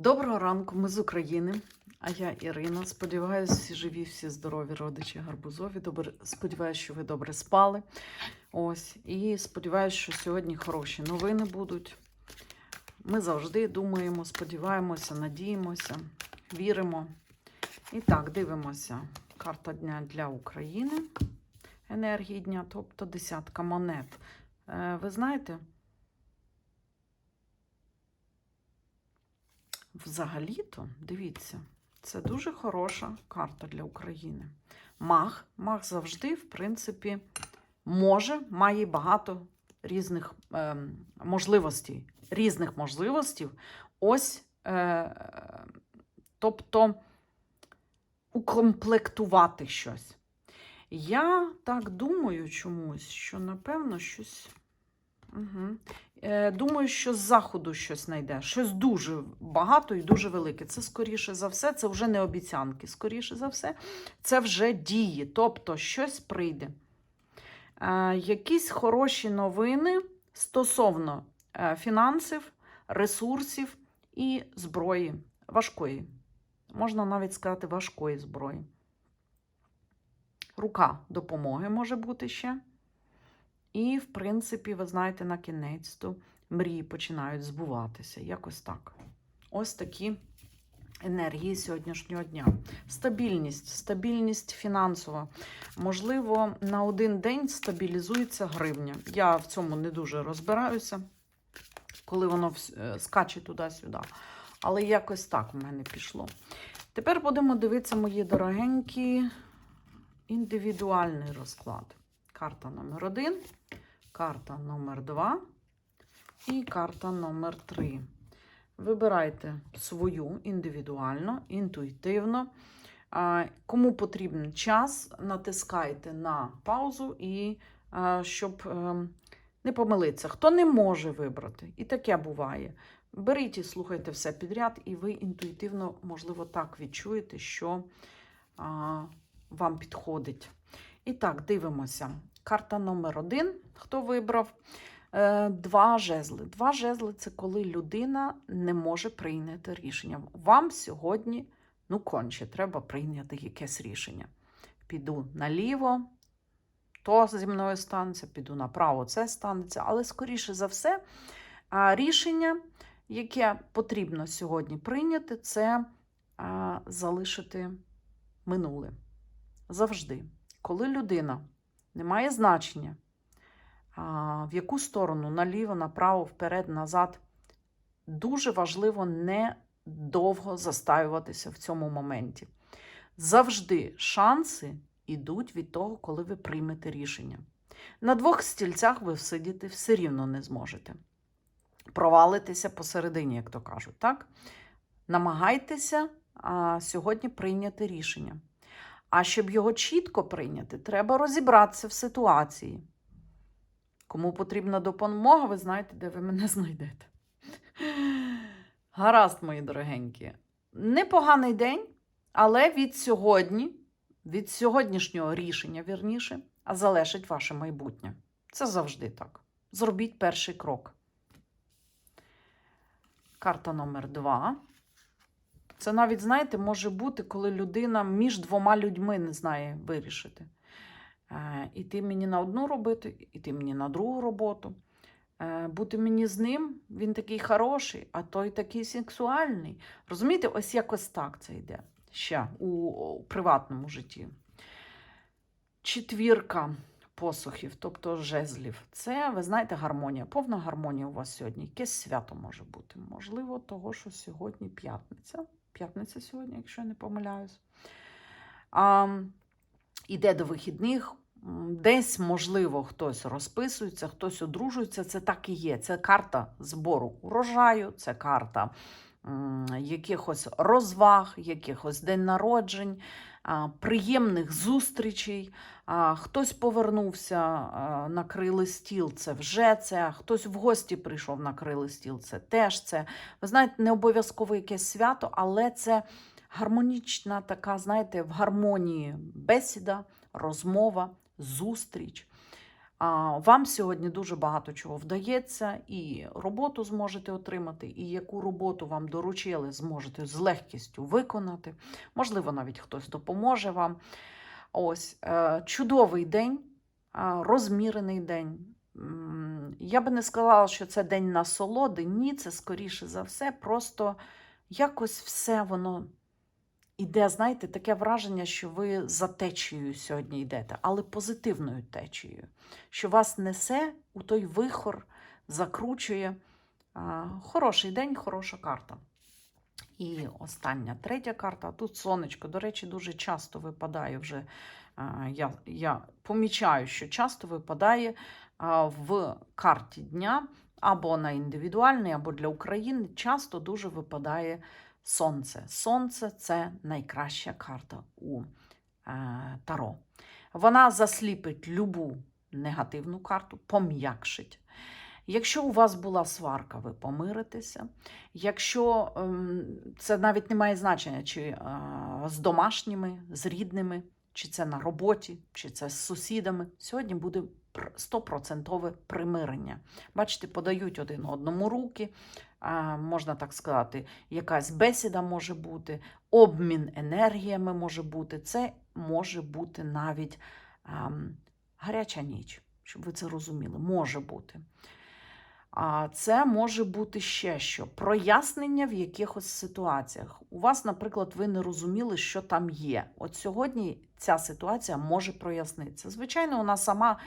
Доброго ранку, ми з України. А я Ірина. Сподіваюся, всі живі, всі здорові родичі гарбузові. Добре, сподіваюся, що ви добре спали. Ось. І сподіваюся, що сьогодні хороші новини будуть. Ми завжди думаємо, сподіваємося, надіємося, віримо. І так, дивимося. Карта дня для України. Енергії дня, тобто десятка монет. Е, Ви знаєте, Взагалі-то, дивіться, це дуже хороша карта для України. Маг, маг завжди, в принципі, може, має багато різних е, можливостей. Різних можливостей. Ось, е, тобто, укомплектувати щось. Я так думаю чомусь, що, напевно, щось. Угу. Е, Думаю, що з заходу щось знайде. Щось дуже багато і дуже велике. Це, скоріше за все, це вже не обіцянки. Скоріше за все, це вже дії. Тобто щось прийде. Е, Якісь хороші новини стосовно е, фінансів, ресурсів і зброї. Важкої. Можна навіть сказати, важкої зброї. Рука допомоги може бути ще. І, в принципі, ви знаєте, на кінець то мрії починають збуватися. Якось так. Ось такі енергії сьогоднішнього дня. Стабільність, стабільність фінансова. Можливо, на один день стабілізується гривня. Я в цьому не дуже розбираюся, коли воно е, скаче туди-сюди. Але якось так в мене пішло. Тепер будемо дивитися, мої дорогенькі, індивідуальний розклад. Карта номер один, карта номер два і карта номер три. Вибирайте свою індивідуально, інтуїтивно. Кому потрібен час, натискайте на паузу, і щоб е, не помилитися. Хто не може вибрати, і таке буває. Беріть і слухайте все підряд, і ви інтуїтивно, можливо, так відчуєте, що вам підходить. І так, дивимося. Карта номер один, хто вибрав. Е, Два жезли. Два жезли це коли людина не може прийняти рішення. Вам сьогодні, ну, конче, треба прийняти якесь рішення. Піду наліво, то зі мною станеться, піду направо, це станеться. Але, скоріше за все, рішення, яке потрібно сьогодні прийняти, це залишити минуле. Завжди. Коли людина не має значення, в яку сторону, наліво, направо, вперед, назад, дуже важливо не довго застаюватися в цьому моменті. Завжди шанси йдуть від того, коли ви приймете рішення. На двох стільцях ви всидіти все рівно не зможете. Провалитися посередині, як то кажуть. так? Намагайтеся а, сьогодні прийняти рішення. А щоб його чітко прийняти, треба розібратися в ситуації. Кому потрібна допомога, ви знаєте, де ви мене знайдете. Гаразд, мої дорогенькі. Непоганий день, але від сьогодні, від сьогоднішнього рішення, вірніше, а залежить ваше майбутнє. Це завжди так. Зробіть перший крок. Карта номер два. Це навіть, знаєте, може бути, коли людина між двома людьми не знає вирішити. Е, Іти мені на одну робити, іти мені на другу роботу. Е, Бути мені з ним, він такий хороший, а той такий сексуальний. Розумієте, ось якось так це йде ще у приватному житті. Четвірка посухів, тобто жезлів. Це, ви знаєте, гармонія. Повна гармонія у вас сьогодні. Якесь свято може бути. Можливо, того, що сьогодні п'ятниця. П'ятниця сьогодні, якщо я не помиляюсь. Іде до вихідних. Десь, можливо, хтось розписується, хтось одружується. Це так і є. Це карта збору урожаю, це карта якихось розваг, якихось день народжень, приємних зустрічей. Хтось повернувся, накрили стіл, це вже це. Хтось в гості прийшов, накрили стіл, це теж це. Ви знаєте, не обов'язково якесь свято, але це гармонічна така, знаєте, в гармонії бесіда, розмова, зустріч. Вам сьогодні дуже багато чого вдається, і роботу зможете отримати, і яку роботу вам доручили, зможете з легкістю виконати. Можливо, навіть хтось допоможе вам. Ось е, чудовий день, розмірений день. Я би не сказала, що це день насолоди. Ні, це скоріше за все, просто якось все воно іде, знаєте, таке враження, що ви за течією сьогодні йдете, але позитивною течією, що вас несе у той вихор, закручує. Хороший день, хороша карта. І остання третя карта. Тут сонечко, до речі, дуже часто випадає вже. Я, я помічаю, що часто випадає в карті дня або на індивідуальний, або для України. Часто дуже випадає сонце. Сонце це найкраща карта у е, Таро. Вона засліпить любу негативну карту, пом'якшить. Якщо у вас була сварка, ви помиритеся. Якщо ем, це навіть не має значення, чи е, з домашніми, з рідними, чи це на роботі, чи це з сусідами, сьогодні буде стопроцентове примирення. Бачите, подають один одному руки, можна так сказати, якась бесіда може бути, обмін енергіями може бути. Це може бути навіть гаряча ніч, щоб ви це розуміли, може бути. А це може бути ще що? Прояснення в якихось ситуаціях. У вас, наприклад, ви не розуміли, що там є. От сьогодні ця ситуація може прояснитися. Звичайно, вона сама,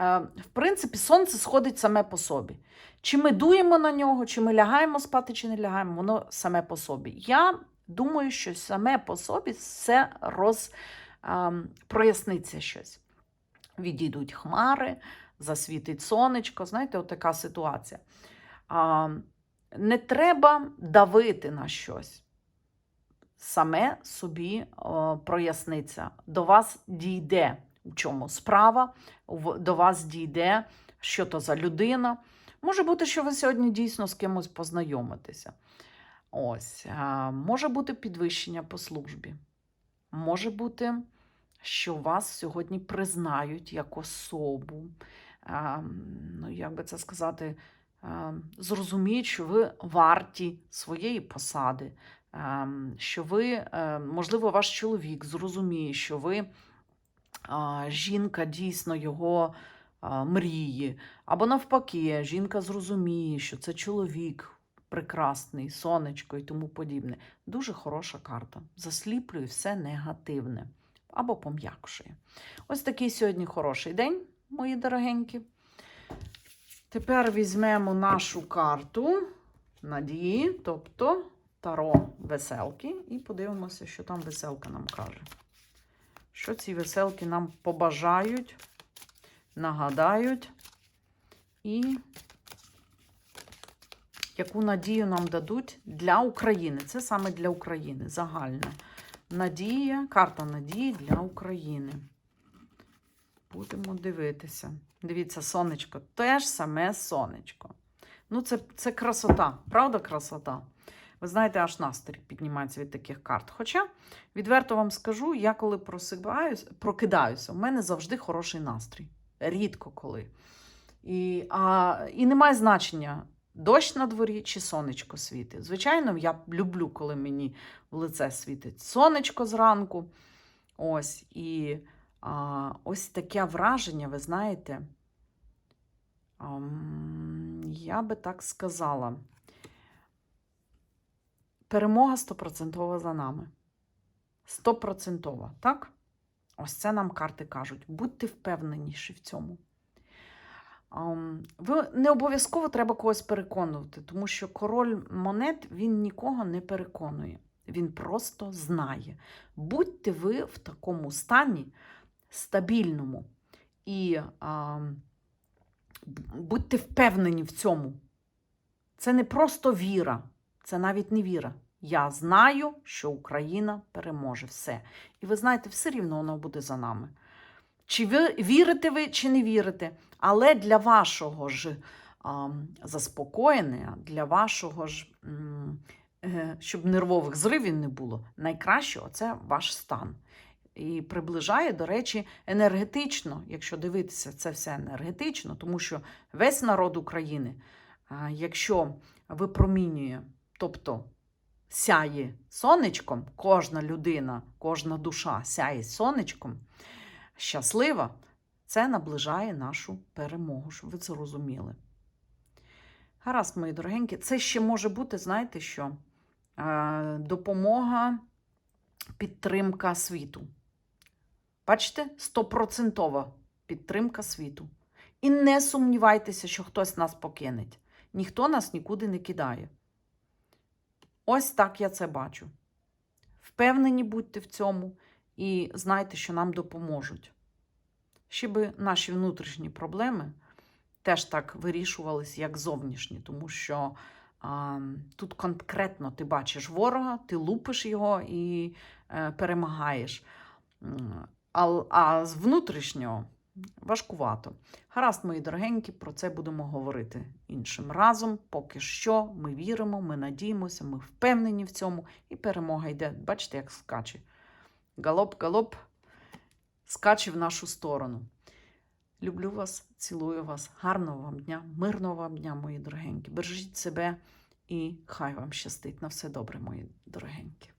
е, в принципі, сонце сходить саме по собі. Чи ми дуємо на нього, чи ми лягаємо спати, чи не лягаємо, воно саме по собі. Я думаю, що саме по собі все роз, е, проясниться щось. Відійдуть хмари, засвітить сонечко. Знаєте, от така ситуація. А, не треба давити на щось. Саме собі проясниться. До вас дійде, у чому справа, до вас дійде, що то за людина. Може бути, що ви сьогодні дійсно з кимось познайомитеся. Ось, може бути підвищення по службі. Може бути, що вас сьогодні признають як особу. Ну, як би це сказати, зрозуміють, що ви варті своєї посади, що ви, е, можливо, ваш чоловік зрозуміє, що ви жінка дійсно його мрії. Або навпаки, жінка зрозуміє, що це чоловік прекрасний, сонечко і тому подібне. Дуже хороша карта. Засліплює все негативне або пом'якшує. Ось такий сьогодні хороший день, мої дорогенькі. Тепер візьмемо нашу карту надії, тобто таро веселки, і подивимося, що там веселка нам каже. Що ці веселки нам побажають, нагадають і яку надію нам дадуть для України. Це саме для України, загальне. Надія, карта надії для України. Будемо дивитися. Дивіться, сонечко, теж саме сонечко. Ну, це, це красота, правда, красота? Ви знаєте, аж настрій піднімається від таких карт. Хоча, відверто вам скажу, я коли просипаюсь, прокидаюся, у мене завжди хороший настрій. Рідко коли. І, а, і немає значення, дощ на дворі чи сонечко світить. Звичайно, я люблю, коли мені в лице світить сонечко зранку. Ось, і а, ось таке враження, ви знаєте, я би так сказала. Перемога стопроцентова за нами. Стопроцентова, так? Ось це нам карти кажуть. Будьте впевненіші в цьому. Ви не обов'язково треба когось переконувати, тому що король монет він нікого не переконує. Він просто знає. Будьте ви в такому стані стабільному і а, будьте впевнені в цьому. Це не просто віра, це навіть не віра. Я знаю, що Україна переможе все. І ви знаєте, все рівно воно буде за нами. Чи ви вірите ви, чи не вірите, але для вашого ж а, заспокоєння, для вашого ж, е, щоб нервових зривів не було, найкраще це ваш стан. І приближає, до речі, енергетично, якщо дивитися це все енергетично, тому що весь народ України, якщо випромінює, тобто сяє сонечком, кожна людина, кожна душа сяє сонечком, щаслива, це наближає нашу перемогу, щоб ви це розуміли. Гаразд, мої дорогенькі, це ще може бути, знаєте що? Допомога, підтримка світу. Бачите, стопроцентова підтримка світу. І не сумнівайтеся, що хтось нас покинеть. Ніхто нас нікуди не кидає. Ось так я це бачу. Впевнені будьте в цьому і знайте, що нам допоможуть. Щоб наші внутрішні проблеми теж так вирішувались, як зовнішні, тому що а, тут конкретно ти бачиш ворога, ти лупиш його і е, перемагаєш. А, а з внутрішнього важкувато. Гаразд, мої дорогенькі, про це будемо говорити іншим разом. Поки що ми віримо, ми надіємося, ми впевнені в цьому, і перемога йде. Бачите, як скаче. Галоп, галоп, скаче в нашу сторону. Люблю вас, цілую вас. Гарного вам дня, мирного вам дня, мої дорогенькі. Бережіть себе і хай вам щастить. На все добре, мої дорогенькі.